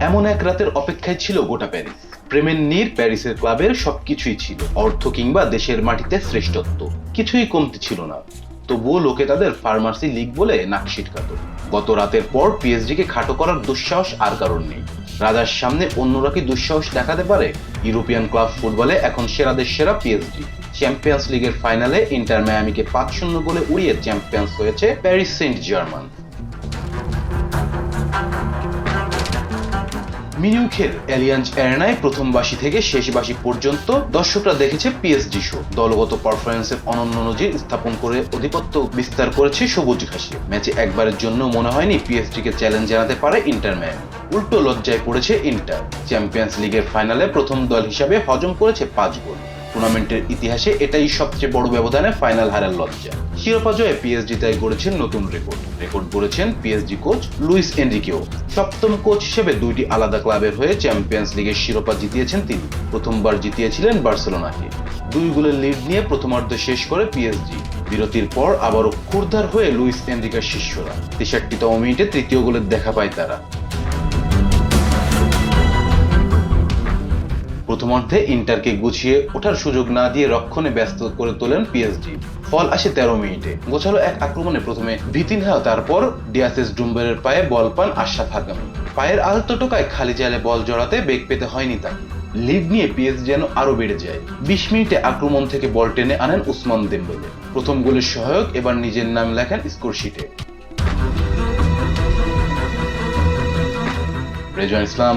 এমন এক রাতের অপেক্ষায় ছিল গোটা প্যারিস। প্রেমের নীর প্যারিসের ক্লাবের সবকিছুই ছিল, অর্থ কিংবা দেশের মাটিতে শ্রেষ্ঠত্ব, কিছুই কমতি ছিল না। তবুও লোকে তাদের ফার্মাসি লিগ বলে নাক ছিটকাত। গত রাতের পর পিএসজিকে খাটো করার দুঃসাহস আর কারণ নেই। রাজার সামনে অন্যরা কি দুঃসাহস দেখাতে পারে? ইউরোপিয়ান ক্লাব ফুটবলে এখন সেরাদের সেরা পিএসজি। চ্যাম্পিয়ন্স লিগের ফাইনালে ইন্টার মায়ামিকে পাঁচ শূন্য গোলে উড়িয়ে চ্যাম্পিয়ন্স হয়েছে প্যারিস সেন্ট জার্মান। মিউখের অ্যালিয়ান্স অ্যারেনায় প্রথম বাসি থেকে শেষ বাসি পর্যন্ত দর্শকরা দেখেছে পিএসজি শো দলগত পারফরমেন্সের অনন্য নজির স্থাপন করে আধিপত্য বিস্তার করেছে সবুজ ঘাসে। ম্যাচে একবারের জন্য মনে হয়নি পিএসজিকে চ্যালেঞ্জ জানাতে পারে ইন্টার উল্টো লজ্জায় পড়েছে ইন্টার চ্যাম্পিয়ন্স লিগের ফাইনালে প্রথম দল হিসাবে হজম করেছে পাঁচ গোল। টুর্নামেন্টের ইতিহাসে এটাই সবচেয়ে বড় ব্যবধানে ফাইনাল হারার লজ্জা। শিরোপা জয়ে পিএসজি তাই গড়েছেন নতুন রেকর্ড রেকর্ড গড়েছেন পিএসজি কোচ লুইস এনরিকেও। সপ্তম কোচ হিসেবে দুইটি আলাদা ক্লাবের হয়ে চ্যাম্পিয়ন্স লিগের শিরোপা জিতিয়েছেন তিনি। প্রথমবার জিতিয়েছিলেন বার্সেলোনাকে। দুই গোলের লিড নিয়ে প্রথমার্ধ শেষ করে পিএসজি বিরতির পর আবারও ক্ষুরধার হয়ে লুইস এনরিকার শিষ্যরা। তেষট্টিতম মিনিটে তৃতীয় গোলের দেখা পায় তারা। প্রথমার্ধে ইন্টারকে গুছিয়ে ওঠার সুযোগ না দিয়ে রক্ষণে ব্যস্ত করে তোলেন পিএসজি ফল আসে তেরো মিনিটে। গোছালো এক আক্রমণে প্রথমে ভিতিনহা তারপর ডিয়াসেস ডুম্বেরের পায়ে বল পান আশরাফ হাকামি। পায়ের আলতো টোকায় খালি জালে বল জড়াতে বেগ পেতে হয়নি তাকে। লিড নিয়ে পিএস যেন আরও বেড়ে যায়। বিশ মিনিটে আক্রমণ থেকে বল টেনে আনেন উসমান দেম্বেলে। প্রথম গোলের সহায়ক, এবার নিজের নাম লেখেন স্কোর শিটে রেজন ইসলাম